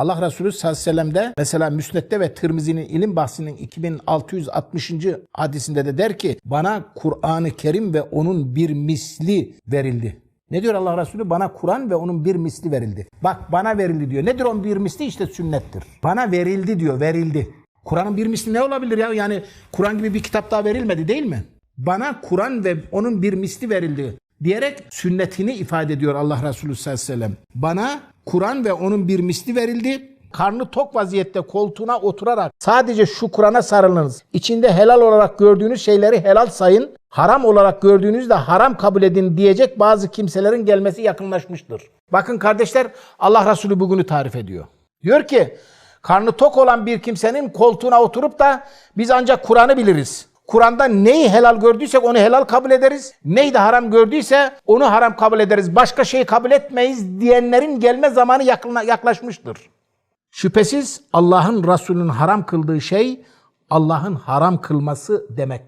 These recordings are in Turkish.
Allah Resulü sallallahu aleyhi ve sellem'de mesela Müsned'de ve Tirmizi'nin ilim bahsinin 2660. hadisinde de der ki bana Kur'an-ı Kerim ve onun bir misli verildi. Ne diyor Allah Resulü? Bana Kur'an ve onun bir misli verildi. Bak bana verildi diyor. Nedir onun bir misli? İşte sünnettir. Bana verildi diyor. Verildi. Kur'an'ın bir misli ne olabilir ya? Yani Kur'an gibi bir kitap daha verilmedi değil mi? Bana Kur'an ve onun bir misli verildi diyerek sünnetini ifade ediyor Allah Resulü sallallahu aleyhi ve sellem. Bana Kur'an ve onun bir misli verildi. Karnı tok vaziyette koltuğuna oturarak sadece şu Kur'an'a sarılınız. İçinde helal olarak gördüğünüz şeyleri helal sayın. Haram olarak gördüğünüzde haram kabul edin diyecek bazı kimselerin gelmesi yakınlaşmıştır. Bakın kardeşler Allah Resulü bugünü tarif ediyor. Diyor ki karnı tok olan bir kimsenin koltuğuna oturup da biz ancak Kur'an'ı biliriz. Kur'an'da neyi helal gördüysek onu helal kabul ederiz. Neyi de haram gördüyse onu haram kabul ederiz. Başka şeyi kabul etmeyiz diyenlerin gelme zamanı yaklaşmıştır. Şüphesiz Allah'ın Resulü'nün haram kıldığı şey Allah'ın haram kılması demek.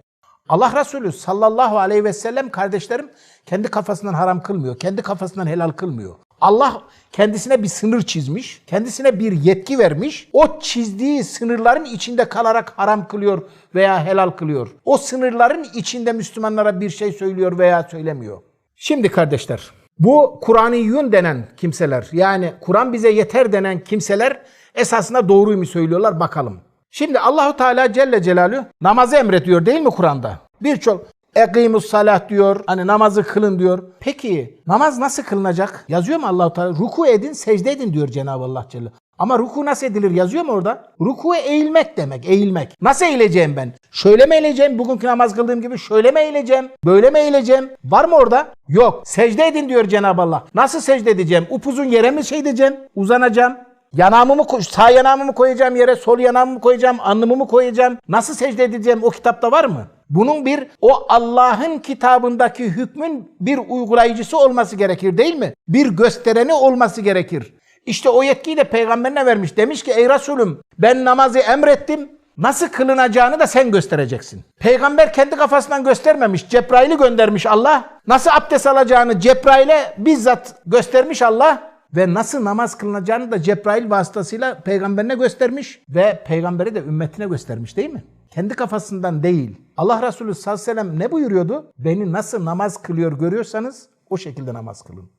Allah Resulü sallallahu aleyhi ve sellem kardeşlerim kendi kafasından haram kılmıyor. Kendi kafasından helal kılmıyor. Allah kendisine bir sınır çizmiş, kendisine bir yetki vermiş. O çizdiği sınırların içinde kalarak haram kılıyor veya helal kılıyor. O sınırların içinde Müslümanlara bir şey söylüyor veya söylemiyor. Şimdi kardeşler, bu Kur'aniyun denen kimseler, yani Kur'an bize yeter denen kimseler esasında doğruyu mu söylüyorlar bakalım. Şimdi Allahu Teala Celle Celaluhu namazı emrediyor değil mi Kur'an'da? Birçok Ekimus salah diyor. Hani namazı kılın diyor. Peki namaz nasıl kılınacak? Yazıyor mu Allahu Teala? Ruku edin, secde edin diyor Cenab-ı Allah Celle. Ama ruku nasıl edilir? Yazıyor mu orada? Ruku eğilmek demek, eğilmek. Nasıl eğileceğim ben? Şöyle mi eğileceğim? Bugünkü namaz kıldığım gibi şöyle mi eğileceğim? Böyle mi eğileceğim? Var mı orada? Yok. Secde edin diyor Cenab-ı Allah. Nasıl secde edeceğim? Upuzun yere mi şey edeceğim? Uzanacağım. Yanağımı mı sağ yanağımı mı koyacağım yere, sol yanağımı mı koyacağım, alnımı mı koyacağım? Nasıl secde edeceğim? O kitapta var mı? Bunun bir o Allah'ın kitabındaki hükmün bir uygulayıcısı olması gerekir değil mi? Bir göstereni olması gerekir. İşte o yetkiyi de peygamberine vermiş. Demiş ki ey Resulüm ben namazı emrettim. Nasıl kılınacağını da sen göstereceksin. Peygamber kendi kafasından göstermemiş. Cebrail'i göndermiş Allah. Nasıl abdest alacağını Cebrail'e bizzat göstermiş Allah ve nasıl namaz kılınacağını da Cebrail vasıtasıyla peygamberine göstermiş ve peygamberi de ümmetine göstermiş değil mi? Kendi kafasından değil. Allah Resulü sallallahu aleyhi ve sellem ne buyuruyordu? Beni nasıl namaz kılıyor görüyorsanız o şekilde namaz kılın.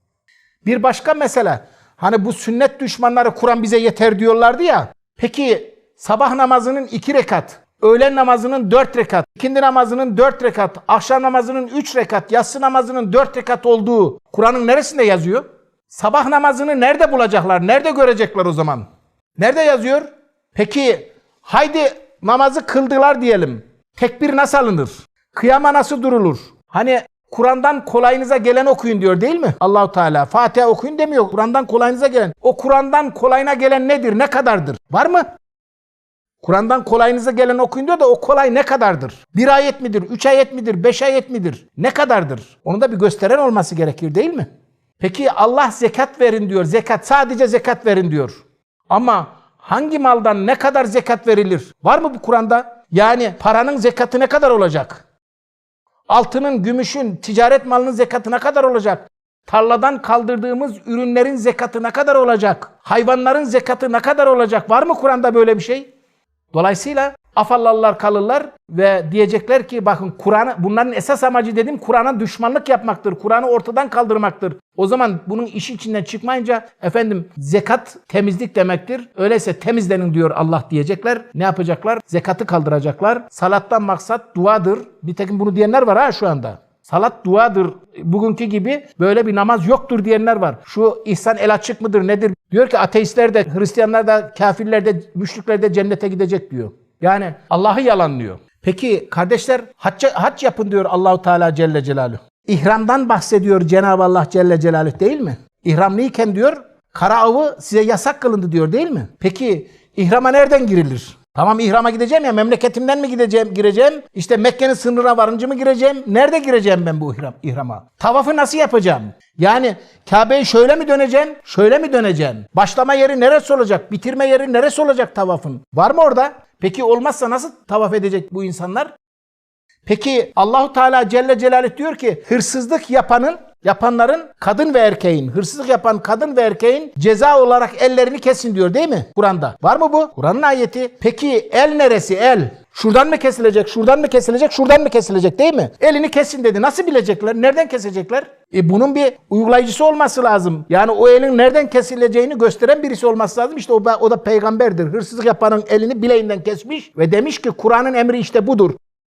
Bir başka mesele. Hani bu sünnet düşmanları Kur'an bize yeter diyorlardı ya. Peki sabah namazının iki rekat, öğlen namazının dört rekat, ikindi namazının dört rekat, akşam namazının üç rekat, yatsı namazının dört rekat olduğu Kur'an'ın neresinde yazıyor? Sabah namazını nerede bulacaklar? Nerede görecekler o zaman? Nerede yazıyor? Peki haydi namazı kıldılar diyelim. Tekbir nasıl alınır? Kıyama nasıl durulur? Hani Kur'an'dan kolayınıza gelen okuyun diyor değil mi? Allahu Teala. Fatiha okuyun demiyor. Kur'an'dan kolayınıza gelen. O Kur'an'dan kolayına gelen nedir? Ne kadardır? Var mı? Kur'an'dan kolayınıza gelen okuyun diyor da o kolay ne kadardır? Bir ayet midir? Üç ayet midir? Beş ayet midir? Ne kadardır? Onun da bir gösteren olması gerekir değil mi? Peki Allah zekat verin diyor. Zekat sadece zekat verin diyor. Ama hangi maldan ne kadar zekat verilir? Var mı bu Kur'an'da? Yani paranın zekatı ne kadar olacak? Altının, gümüşün, ticaret malının zekatı ne kadar olacak? Tarladan kaldırdığımız ürünlerin zekatı ne kadar olacak? Hayvanların zekatı ne kadar olacak? Var mı Kur'an'da böyle bir şey? Dolayısıyla afallarlar kalırlar ve diyecekler ki bakın Kur'an'ı bunların esas amacı dedim Kur'an'a düşmanlık yapmaktır. Kur'an'ı ortadan kaldırmaktır. O zaman bunun işi içinden çıkmayınca efendim zekat temizlik demektir. Öyleyse temizlenin diyor Allah diyecekler. Ne yapacaklar? Zekatı kaldıracaklar. Salattan maksat duadır. Nitekim bunu diyenler var ha şu anda. Salat duadır. Bugünkü gibi böyle bir namaz yoktur diyenler var. Şu ihsan el açık mıdır nedir? Diyor ki ateistler de, Hristiyanlar da, kafirler de, müşrikler de cennete gidecek diyor. Yani Allah'ı yalanlıyor. Peki kardeşler hac, hac yapın diyor Allahu Teala Celle Celaluhu. İhramdan bahsediyor Cenab-ı Allah Celle Celaluhu değil mi? İhramlıyken diyor kara avı size yasak kılındı diyor değil mi? Peki ihrama nereden girilir? Tamam ihrama gideceğim ya memleketimden mi gideceğim, gireceğim? İşte Mekke'nin sınırına varınca mı gireceğim? Nerede gireceğim ben bu ihram, ihrama? Tavafı nasıl yapacağım? Yani Kabe'yi şöyle mi döneceğim? Şöyle mi döneceğim? Başlama yeri neresi olacak? Bitirme yeri neresi olacak tavafın? Var mı orada? Peki olmazsa nasıl tavaf edecek bu insanlar? Peki Allahu Teala Celle Celaluhu diyor ki hırsızlık yapanın yapanların kadın ve erkeğin, hırsızlık yapan kadın ve erkeğin ceza olarak ellerini kesin diyor değil mi Kur'an'da? Var mı bu? Kur'an'ın ayeti. Peki el neresi el? Şuradan mı kesilecek, şuradan mı kesilecek, şuradan mı kesilecek değil mi? Elini kesin dedi. Nasıl bilecekler? Nereden kesecekler? E bunun bir uygulayıcısı olması lazım. Yani o elin nereden kesileceğini gösteren birisi olması lazım. İşte o, da- o da peygamberdir. Hırsızlık yapanın elini bileğinden kesmiş ve demiş ki Kur'an'ın emri işte budur.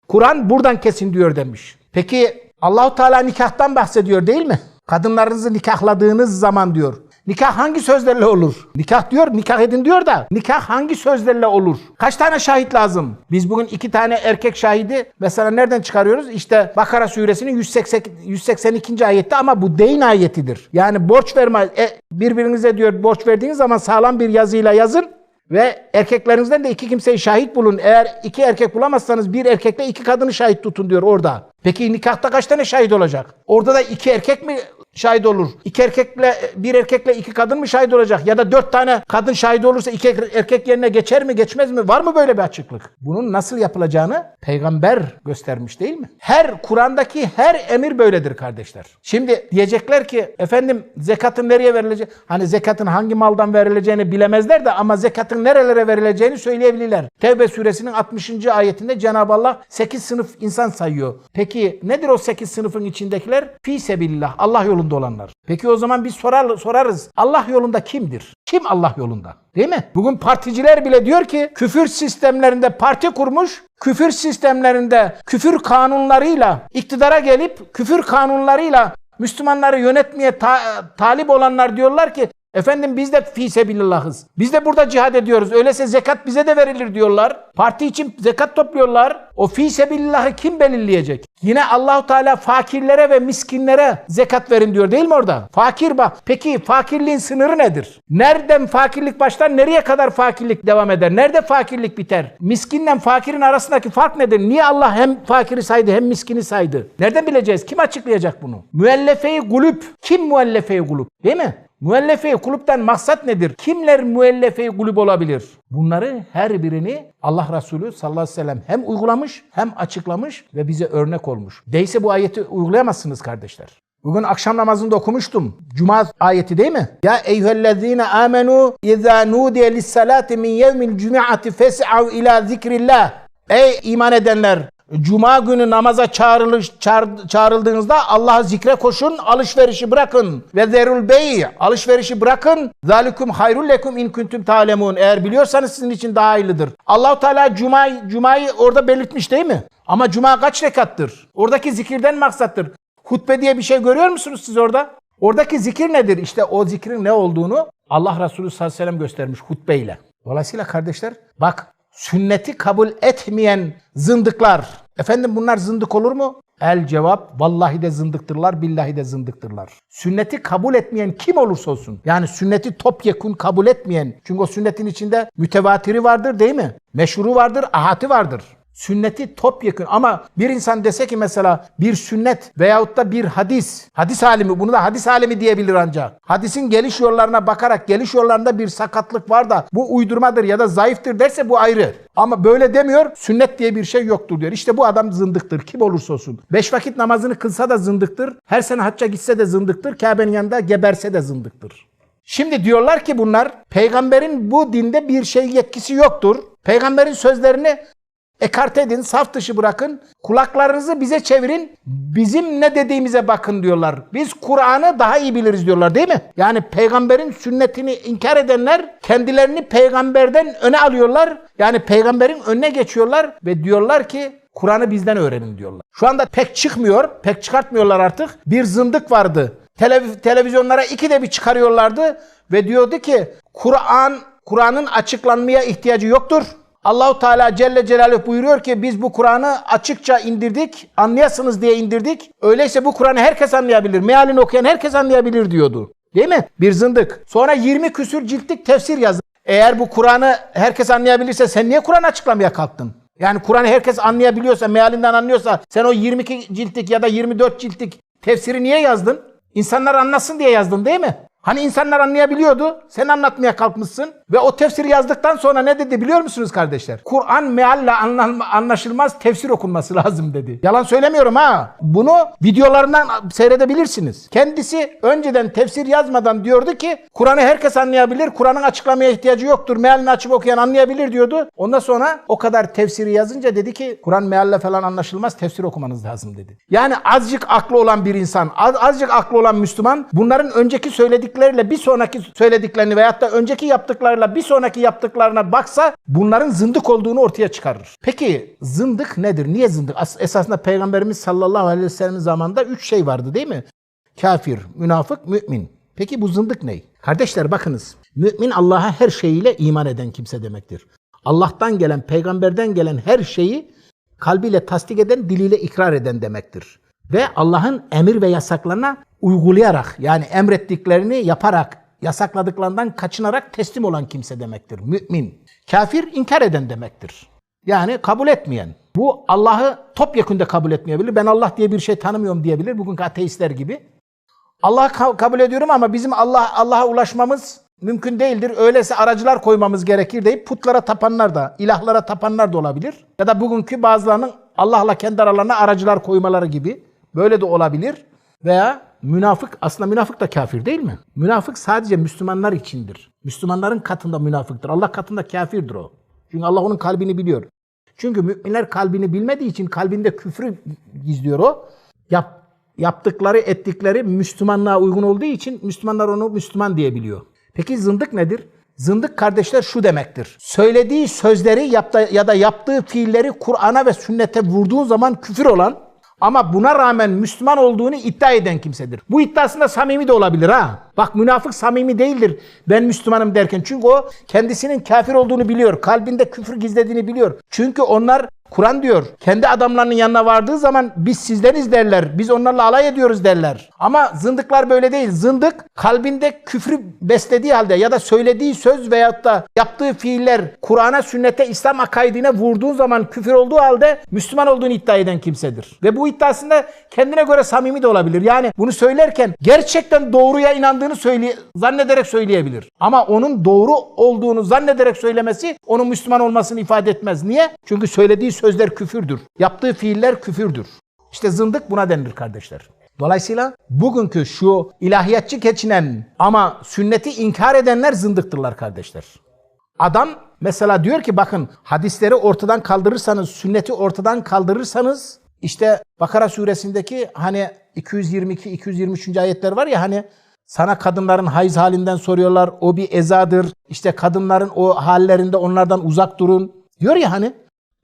Kur'an buradan kesin diyor demiş. Peki Allahu Teala nikahtan bahsediyor değil mi? Kadınlarınızı nikahladığınız zaman diyor. Nikah hangi sözlerle olur? Nikah diyor, nikah edin diyor da nikah hangi sözlerle olur? Kaç tane şahit lazım? Biz bugün iki tane erkek şahidi mesela nereden çıkarıyoruz? İşte Bakara suresinin 180, 182. ayette ama bu deyin ayetidir. Yani borç verme, e, birbirinize diyor borç verdiğiniz zaman sağlam bir yazıyla yazın. Ve erkeklerinizden de iki kimseyi şahit bulun. Eğer iki erkek bulamazsanız bir erkekle iki kadını şahit tutun diyor orada. Peki nikahta kaç tane şahit olacak? Orada da iki erkek mi şahit olur? İki erkekle bir erkekle iki kadın mı şahit olacak? Ya da dört tane kadın şahit olursa iki erkek yerine geçer mi geçmez mi? Var mı böyle bir açıklık? Bunun nasıl yapılacağını peygamber göstermiş değil mi? Her Kur'an'daki her emir böyledir kardeşler. Şimdi diyecekler ki efendim zekatın nereye verilecek? Hani zekatın hangi maldan verileceğini bilemezler de ama zekatın nerelere verileceğini söyleyebilirler. Tevbe suresinin 60. ayetinde Cenab-ı Allah 8 sınıf insan sayıyor. Peki nedir o 8 sınıfın içindekiler? Fi sebillah. Allah yolunda olanlar. Peki o zaman biz sorar, sorarız. Allah yolunda kimdir? Kim Allah yolunda? Değil mi? Bugün particiler bile diyor ki küfür sistemlerinde parti kurmuş, küfür sistemlerinde küfür kanunlarıyla iktidara gelip küfür kanunlarıyla Müslümanları yönetmeye ta- talip olanlar diyorlar ki Efendim biz de fi sebillahız. Biz de burada cihad ediyoruz. Öyleyse zekat bize de verilir diyorlar. Parti için zekat topluyorlar. O fi sebillahı kim belirleyecek? Yine Allahu Teala fakirlere ve miskinlere zekat verin diyor değil mi orada? Fakir bak. Peki fakirliğin sınırı nedir? Nereden fakirlik başlar? Nereye kadar fakirlik devam eder? Nerede fakirlik biter? Miskinle fakirin arasındaki fark nedir? Niye Allah hem fakiri saydı hem miskini saydı? Nereden bileceğiz? Kim açıklayacak bunu? Müellefe-i kulüp. Kim müellefe-i kulüp? Değil mi? Müellefe-i kulüpten maksat nedir? Kimler müellefe-i kulüp olabilir? Bunları her birini Allah Resulü sallallahu aleyhi ve sellem hem uygulamış hem açıklamış ve bize örnek olmuş. Değilse bu ayeti uygulayamazsınız kardeşler. Bugün akşam namazında okumuştum. Cuma ayeti değil mi? Ya eyyühellezine amenu izâ nudiye lissalati min yevmil cum'ati fes'av ila zikrillah. Ey iman edenler! Cuma günü namaza çağrılış, çağır- çağrıldığınızda Allah'ı zikre koşun, alışverişi bırakın. Ve zerul bey, alışverişi bırakın. Zalikum hayrul lekum in kuntum ta'lemun. Eğer biliyorsanız sizin için daha hayırlıdır. Allahu Teala cuma cumayı orada belirtmiş değil mi? Ama cuma kaç rekattır? Oradaki zikirden maksattır. Hutbe diye bir şey görüyor musunuz siz orada? Oradaki zikir nedir? İşte o zikrin ne olduğunu Allah Resulü sallallahu aleyhi ve sellem göstermiş hutbeyle. Dolayısıyla kardeşler bak sünneti kabul etmeyen zındıklar. Efendim bunlar zındık olur mu? El cevap vallahi de zındıktırlar billahi de zındıktırlar. Sünneti kabul etmeyen kim olursa olsun. Yani sünneti topyekun kabul etmeyen. Çünkü o sünnetin içinde mütevatiri vardır değil mi? Meşhuru vardır, ahati vardır. Sünneti topyekun ama bir insan dese ki mesela bir sünnet veyahut da bir hadis, hadis alimi bunu da hadis alimi diyebilir ancak. Hadisin geliş yollarına bakarak geliş yollarında bir sakatlık var da bu uydurmadır ya da zayıftır derse bu ayrı. Ama böyle demiyor, sünnet diye bir şey yoktur diyor. İşte bu adam zındıktır kim olursa olsun. Beş vakit namazını kılsa da zındıktır, her sene hacca gitse de zındıktır, Kabe'nin yanında geberse de zındıktır. Şimdi diyorlar ki bunlar peygamberin bu dinde bir şey yetkisi yoktur. Peygamberin sözlerini ekarte edin, saf dışı bırakın. Kulaklarınızı bize çevirin. Bizim ne dediğimize bakın diyorlar. Biz Kur'an'ı daha iyi biliriz diyorlar değil mi? Yani peygamberin sünnetini inkar edenler kendilerini peygamberden öne alıyorlar. Yani peygamberin önüne geçiyorlar ve diyorlar ki Kur'an'ı bizden öğrenin diyorlar. Şu anda pek çıkmıyor, pek çıkartmıyorlar artık. Bir zındık vardı. Televiz- televizyonlara iki de bir çıkarıyorlardı ve diyordu ki Kur'an Kur'an'ın açıklanmaya ihtiyacı yoktur. Allahu Teala Celle Celaluhu buyuruyor ki biz bu Kur'an'ı açıkça indirdik, anlayasınız diye indirdik. Öyleyse bu Kur'an'ı herkes anlayabilir. Mealini okuyan herkes anlayabilir diyordu. Değil mi? Bir zındık. Sonra 20 küsür ciltlik tefsir yazdı. Eğer bu Kur'an'ı herkes anlayabilirse sen niye Kur'an açıklamaya kalktın? Yani Kur'an'ı herkes anlayabiliyorsa, mealinden anlıyorsa sen o 22 ciltlik ya da 24 ciltlik tefsiri niye yazdın? İnsanlar anlasın diye yazdın değil mi? Hani insanlar anlayabiliyordu, sen anlatmaya kalkmışsın Ve o tefsiri yazdıktan sonra ne dedi biliyor musunuz kardeşler? Kur'an mealle anlan- anlaşılmaz tefsir okunması lazım dedi. Yalan söylemiyorum ha. Bunu videolarından seyredebilirsiniz. Kendisi önceden tefsir yazmadan diyordu ki Kur'an'ı herkes anlayabilir. Kur'an'ın açıklamaya ihtiyacı yoktur. Mealini açıp okuyan anlayabilir diyordu. Ondan sonra o kadar tefsiri yazınca dedi ki Kur'an mealle falan anlaşılmaz tefsir okumanız lazım dedi. Yani azıcık aklı olan bir insan, az, azıcık aklı olan Müslüman bunların önceki söyledikleriyle bir sonraki söylediklerini veyahut da önceki yaptıklarıyla bir sonraki yaptıklarına baksa bunların zındık olduğunu ortaya çıkarır. Peki zındık nedir? Niye zındık? As- esasında Peygamberimiz sallallahu aleyhi ve sellem'in zamanında üç şey vardı değil mi? Kafir, münafık, mümin. Peki bu zındık ne? Kardeşler bakınız. Mümin Allah'a her şeyiyle iman eden kimse demektir. Allah'tan gelen, peygamberden gelen her şeyi kalbiyle tasdik eden, diliyle ikrar eden demektir. Ve Allah'ın emir ve yasaklarına uygulayarak yani emrettiklerini yaparak, yasakladıklarından kaçınarak teslim olan kimse demektir. Mümin. Kafir inkar eden demektir. Yani kabul etmeyen. Bu Allah'ı topyekünde kabul etmeyebilir. Ben Allah diye bir şey tanımıyorum diyebilir. Bugünkü ateistler gibi. Allah'ı ka- kabul ediyorum ama bizim Allah Allah'a ulaşmamız mümkün değildir. Öyleyse aracılar koymamız gerekir deyip putlara tapanlar da, ilahlara tapanlar da olabilir. Ya da bugünkü bazılarının Allah'la kendi aralarına aracılar koymaları gibi böyle de olabilir. Veya münafık, aslında münafık da kafir değil mi? Münafık sadece Müslümanlar içindir. Müslümanların katında münafıktır. Allah katında kafirdir o. Çünkü Allah onun kalbini biliyor. Çünkü müminler kalbini bilmediği için kalbinde küfrü gizliyor o. Yap, yaptıkları, ettikleri Müslümanlığa uygun olduğu için Müslümanlar onu Müslüman diyebiliyor. Peki zındık nedir? Zındık kardeşler şu demektir. Söylediği sözleri yaptı, ya da yaptığı fiilleri Kur'an'a ve sünnete vurduğu zaman küfür olan ama buna rağmen Müslüman olduğunu iddia eden kimsedir. Bu iddiasında samimi de olabilir ha. Bak münafık samimi değildir ben Müslümanım derken. Çünkü o kendisinin kafir olduğunu biliyor. Kalbinde küfür gizlediğini biliyor. Çünkü onlar Kur'an diyor kendi adamlarının yanına vardığı zaman biz sizleriz derler. Biz onlarla alay ediyoruz derler. Ama zındıklar böyle değil. Zındık kalbinde küfrü beslediği halde ya da söylediği söz veyahut da yaptığı fiiller Kur'an'a, sünnete, İslam akaidine vurduğu zaman küfür olduğu halde Müslüman olduğunu iddia eden kimsedir. Ve bu iddiasında kendine göre samimi de olabilir. Yani bunu söylerken gerçekten doğruya inandığını söyle zannederek söyleyebilir. Ama onun doğru olduğunu zannederek söylemesi onun Müslüman olmasını ifade etmez. Niye? Çünkü söylediği sözler küfürdür. Yaptığı fiiller küfürdür. İşte zındık buna denilir kardeşler. Dolayısıyla bugünkü şu ilahiyatçı geçinen ama sünneti inkar edenler zındıktırlar kardeşler. Adam mesela diyor ki bakın hadisleri ortadan kaldırırsanız, sünneti ortadan kaldırırsanız işte Bakara suresindeki hani 222-223. ayetler var ya hani sana kadınların hayız halinden soruyorlar. O bir ezadır. İşte kadınların o hallerinde onlardan uzak durun. Diyor ya hani.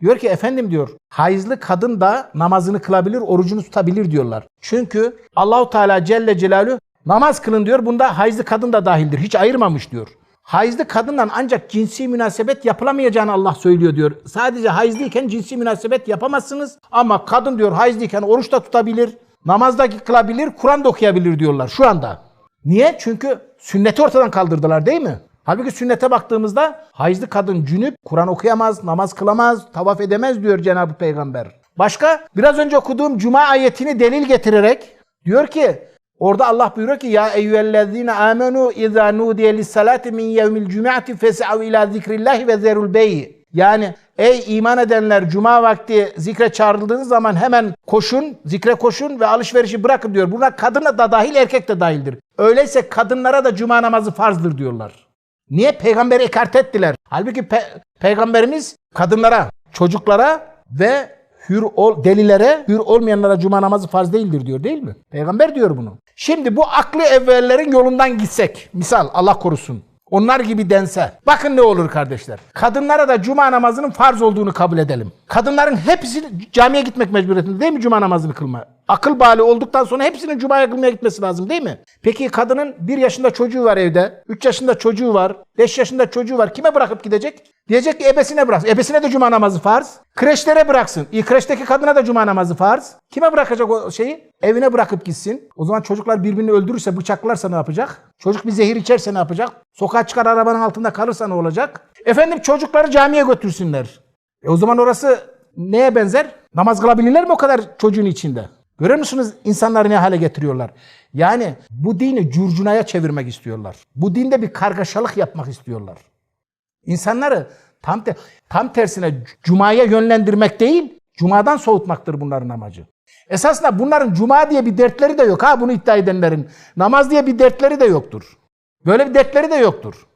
Diyor ki efendim diyor hayızlı kadın da namazını kılabilir, orucunu tutabilir diyorlar. Çünkü Allahu Teala Celle Celaluhu namaz kılın diyor. Bunda hayızlı kadın da dahildir. Hiç ayırmamış diyor. Hayızlı kadınla ancak cinsi münasebet yapılamayacağını Allah söylüyor diyor. Sadece hayızlıyken cinsi münasebet yapamazsınız. Ama kadın diyor hayızlıyken oruç da tutabilir, namazda kılabilir, Kur'an da okuyabilir diyorlar şu anda. Niye? Çünkü sünneti ortadan kaldırdılar değil mi? Halbuki sünnete baktığımızda hayızlı kadın cünüp Kur'an okuyamaz, namaz kılamaz, tavaf edemez diyor Cenab-ı Peygamber. Başka biraz önce okuduğum Cuma ayetini delil getirerek diyor ki orada Allah buyuruyor ki ya eyyühellezine amenu izâ nudiye lissalati min yevmil cum'ati fes'av ila zikrillahi ve zerul beyi. Yani ey iman edenler cuma vakti zikre çağrıldığınız zaman hemen koşun, zikre koşun ve alışverişi bırakın diyor. Buna kadına da dahil erkek de dahildir. Öyleyse kadınlara da cuma namazı farzdır diyorlar. Niye? Peygamberi ekart ettiler. Halbuki pe- peygamberimiz kadınlara, çocuklara ve hür ol, delilere, hür olmayanlara cuma namazı farz değildir diyor değil mi? Peygamber diyor bunu. Şimdi bu aklı evvellerin yolundan gitsek, misal Allah korusun. Onlar gibi dense. Bakın ne olur kardeşler. Kadınlara da cuma namazının farz olduğunu kabul edelim. Kadınların hepsi camiye gitmek mecburiyetinde değil mi cuma namazını kılma? Akıl bali olduktan sonra hepsinin cumaya kılmaya gitmesi lazım değil mi? Peki kadının bir yaşında çocuğu var evde, 3 yaşında çocuğu var, 5 yaşında çocuğu var. Kime bırakıp gidecek? Diyecek ki ebesine bıraksın. Ebesine de cuma namazı farz. Kreşlere bıraksın. İyi kreşteki kadına da cuma namazı farz. Kime bırakacak o şeyi? Evine bırakıp gitsin. O zaman çocuklar birbirini öldürürse, bıçaklarsa ne yapacak? Çocuk bir zehir içerse ne yapacak? Sokağa çıkar arabanın altında kalırsa ne olacak? Efendim çocukları camiye götürsünler. E o zaman orası neye benzer? Namaz kılabilirler mi o kadar çocuğun içinde? Görüyor musunuz insanları ne hale getiriyorlar? Yani bu dini curcunaya çevirmek istiyorlar. Bu dinde bir kargaşalık yapmak istiyorlar. İnsanları tam te- tam tersine cumaya yönlendirmek değil, cumadan soğutmaktır bunların amacı. Esasında bunların cuma diye bir dertleri de yok ha bunu iddia edenlerin. Namaz diye bir dertleri de yoktur. Böyle bir dertleri de yoktur.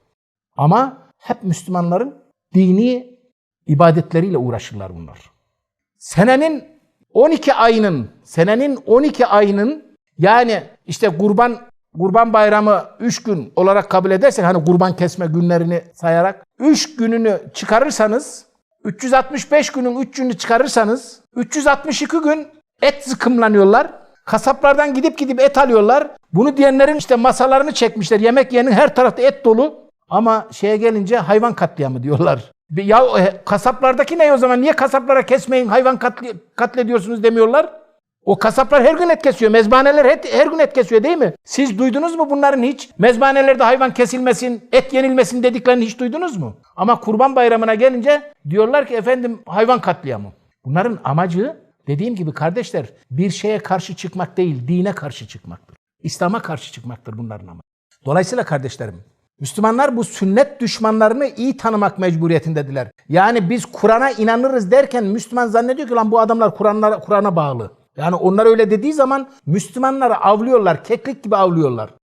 Ama hep Müslümanların dini ibadetleriyle uğraşırlar bunlar. Senenin 12 ayının, senenin 12 ayının yani işte kurban Kurban Bayramı 3 gün olarak kabul edersek hani kurban kesme günlerini sayarak 3 gününü çıkarırsanız 365 günün 3 günü çıkarırsanız 362 gün et zıkımlanıyorlar. Kasaplardan gidip gidip et alıyorlar. Bunu diyenlerin işte masalarını çekmişler. Yemek yiyenin her tarafta et dolu. Ama şeye gelince hayvan katliamı diyorlar. Ya e, kasaplardaki ne o zaman? Niye kasaplara kesmeyin hayvan katli, katlediyorsunuz demiyorlar? O kasaplar her gün et kesiyor. Mezbaneler et, her gün et kesiyor değil mi? Siz duydunuz mu bunların hiç? Mezbanelerde hayvan kesilmesin, et yenilmesin dediklerini hiç duydunuz mu? Ama kurban bayramına gelince diyorlar ki efendim hayvan katliamı. Bunların amacı dediğim gibi kardeşler bir şeye karşı çıkmak değil, dine karşı çıkmaktır. İslam'a karşı çıkmaktır bunların amacı. Dolayısıyla kardeşlerim, Müslümanlar bu sünnet düşmanlarını iyi tanımak mecburiyetindediler. Yani biz Kur'an'a inanırız derken Müslüman zannediyor ki lan bu adamlar Kur'an'a Kur'an'a bağlı. Yani onlar öyle dediği zaman Müslümanları avlıyorlar, keklik gibi avlıyorlar.